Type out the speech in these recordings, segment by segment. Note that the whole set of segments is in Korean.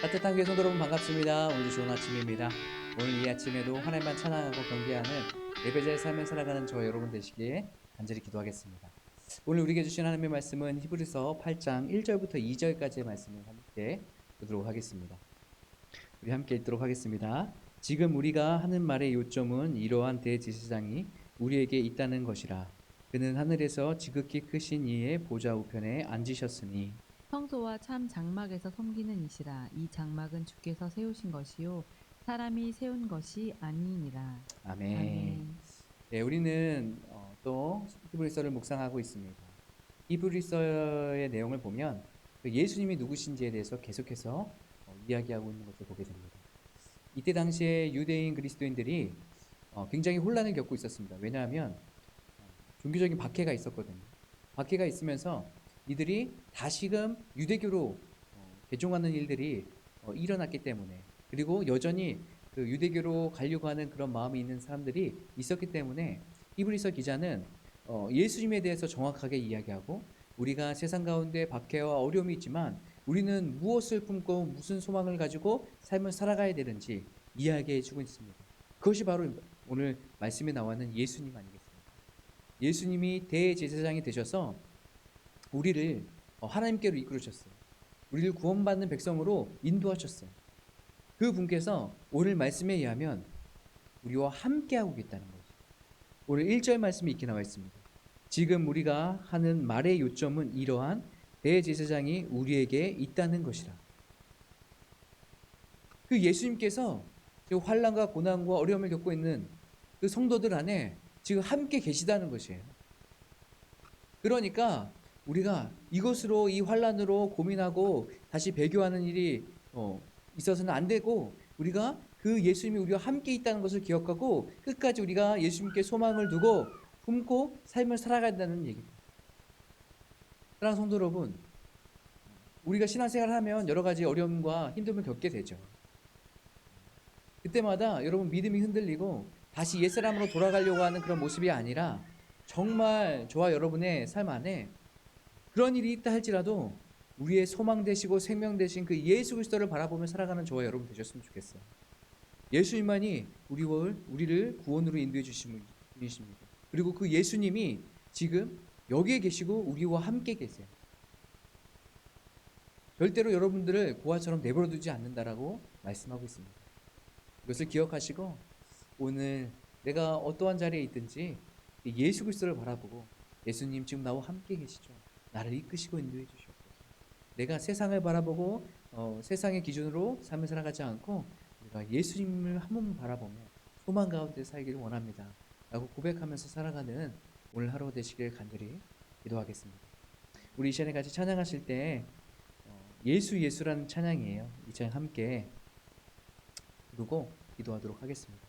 따뜻한 교회 성도 여러분 반갑습니다. 오늘도 좋은 아침입니다. 오늘 이 아침에도 하나님만 찬양하고 경배하는 예배자의 삶을 살아가는 저 여러분 되시기에 간절히 기도하겠습니다. 오늘 우리에게 주신 하나님의 말씀은 히브리서 8장 1절부터 2절까지의 말씀을 함께 보도록 하겠습니다. 우리 함께 읽도록 하겠습니다. 지금 우리가 하는 말의 요점은 이러한 대제사장이 우리에게 있다는 것이라. 그는 하늘에서 지극히 크신 이의 보좌 우편에 앉으셨으니 성소와 참 장막에서 섬기는 이시라 이 장막은 주께서 세우신 것이요 사람이 세운 것이 아니니라 아멘. 아멘. 네, 우리는 어, 또 히브리서를 묵상하고 있습니다. 히브리서의 내용을 보면 그 예수님이 누구신지에 대해서 계속해서 어, 이야기하고 있는 것을 보게 됩니다. 이때 당시에 유대인 그리스도인들이 어, 굉장히 혼란을 겪고 있었습니다. 왜냐하면 어, 종교적인 박해가 있었거든요. 박해가 있으면서 이들이 다시금 유대교로 어, 개종하는 일들이 어, 일어났기 때문에 그리고 여전히 그 유대교로 가려고 하는 그런 마음이 있는 사람들이 있었기 때문에 히브리서 기자는 어, 예수님에 대해서 정확하게 이야기하고 우리가 세상 가운데 박해와 어려움이 있지만 우리는 무엇을 품고 무슨 소망을 가지고 삶을 살아가야 되는지 이야기해 주고 있습니다. 그것이 바로 오늘 말씀에 나와 있는 예수님 아니겠습니까? 예수님이 대제사장이 되셔서 우리를 어, 하나님께로 이끌으셨어요. 우리를 구원받는 백성으로 인도하셨어요. 그 분께서 오늘 말씀에 의하면 우리와 함께하고 있다는 거죠. 오늘 1절 말씀이 이렇게 나와 있습니다. 지금 우리가 하는 말의 요점은 이러한 대제사장이 우리에게 있다는 것이라. 그 예수님께서 지금 환란과 고난과 어려움을 겪고 있는 그 성도들 안에 지금 함께 계시다는 것이에요. 그러니까 우리가 이것으로 이 환란으로 고민하고 다시 배교하는 일이 어, 있어서는 안 되고 우리가 그 예수님이 우리와 함께 있다는 것을 기억하고 끝까지 우리가 예수님께 소망을 두고 품고 삶을 살아가야 된다는 얘기입니다. 사랑하는 성도 여러분, 우리가 신앙생활을 하면 여러 가지 어려움과 힘듦을 겪게 되죠. 그때마다 여러분 믿음이 흔들리고 다시 옛사람으로 돌아가려고 하는 그런 모습이 아니라 정말 저와 여러분의 삶 안에 그런 일이 있다 할지라도 우리의 소망 되시고 생명 되신 그 예수 그리스도를 바라보며 살아가는 저와 여러분 되셨으면 좋겠어요. 예수님만이 우리를 우리를 구원으로 인도해 주신 분이십니다. 그리고 그 예수님이 지금 여기에 계시고 우리와 함께 계세요. 절대로 여러분들을 고아처럼 내버려 두지 않는다라고 말씀하고 있습니다. 이것을 기억하시고 오늘 내가 어떠한 자리에 있든지 예수 그리스도를 바라보고 예수님 지금 나와 함께 계시죠. 나를 이끄시고 인도해 주시옵소서. 내가 세상을 바라보고 어, 세상의 기준으로 삶을 살아가지 않고 우리가 예수님을 한 번 바라보며 소망 가운데 살기를 원합니다. 라고 고백하면서 살아가는 오늘 하루 되시길 간절히 기도하겠습니다. 우리 이 시간에 같이 찬양하실 때 어, 예수 예수라는 찬양이에요. 이 찬양 함께 부르고 기도하도록 하겠습니다.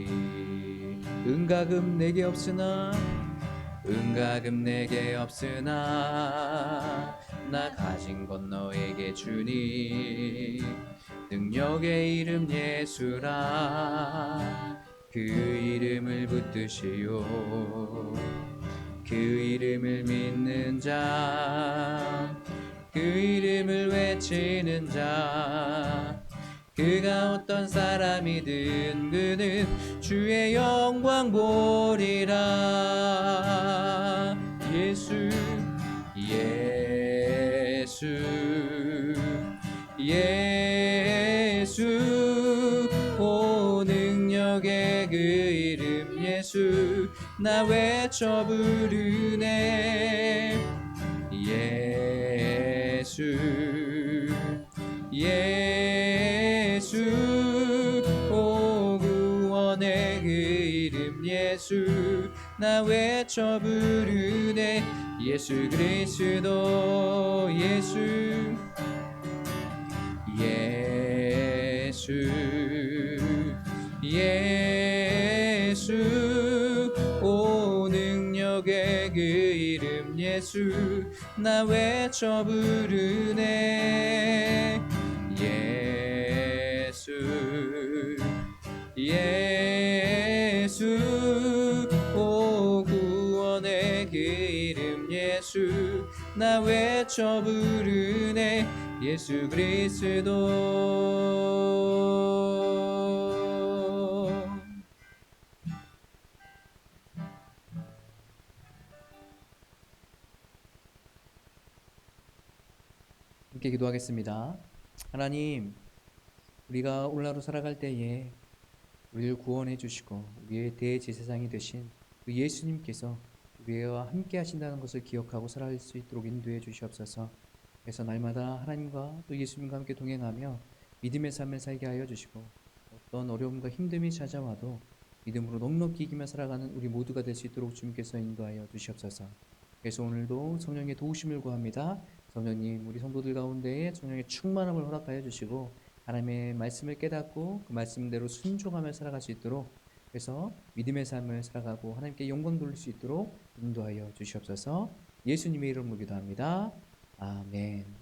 은가금 내게 없으나 은가금 내게 없으나 나 가진 건 너에게 주니 능력의 이름 예수라. 그 이름을 붙드시오. 그 이름을 믿는 자 그 이름을 외치는 자 그가 어떤 사람이든 그는 주의 영광 보리라. 예수 예수 예수. 오 능력의 그 이름 예수 나 외쳐 부르네. 예수 예수 나 외쳐 부르네. 예수 그리스도 예수. 예수. 예수. 오 능력의 그 이름 예수. 나 외쳐 부르네. 예 나 외쳐 부르네 예수 그리스도 함께 기도하겠습니다. 하나님, 우리가 오늘하루 살아갈 때에 우리를 구원해 주시고 우리의 대제사장이 되신 그 예수님께서 우리와 함께 하신다는 것을 기억하고 살아갈 수 있도록 인도해 주시옵소서. 그래서 날마다 하나님과 또 예수님과 함께 동행하며 믿음의 삶을 살게 하여 주시고 어떤 어려움과 힘듦이 찾아와도 믿음으로 넉넉히 이기며 살아가는 우리 모두가 될 수 있도록 주님께서 인도하여 주시옵소서. 그래서 오늘도 성령의 도우심을 구합니다. 성령님, 우리 성도들 가운데에 성령의 충만함을 허락하여 주시고 하나님의 말씀을 깨닫고 그 말씀대로 순종하며 살아갈 수 있도록 그래서 믿음의 삶을 살아가고 하나님께 영광 돌릴 수 있도록 인도하여 주시옵소서. 예수님의 이름으로 기도합니다. 아멘.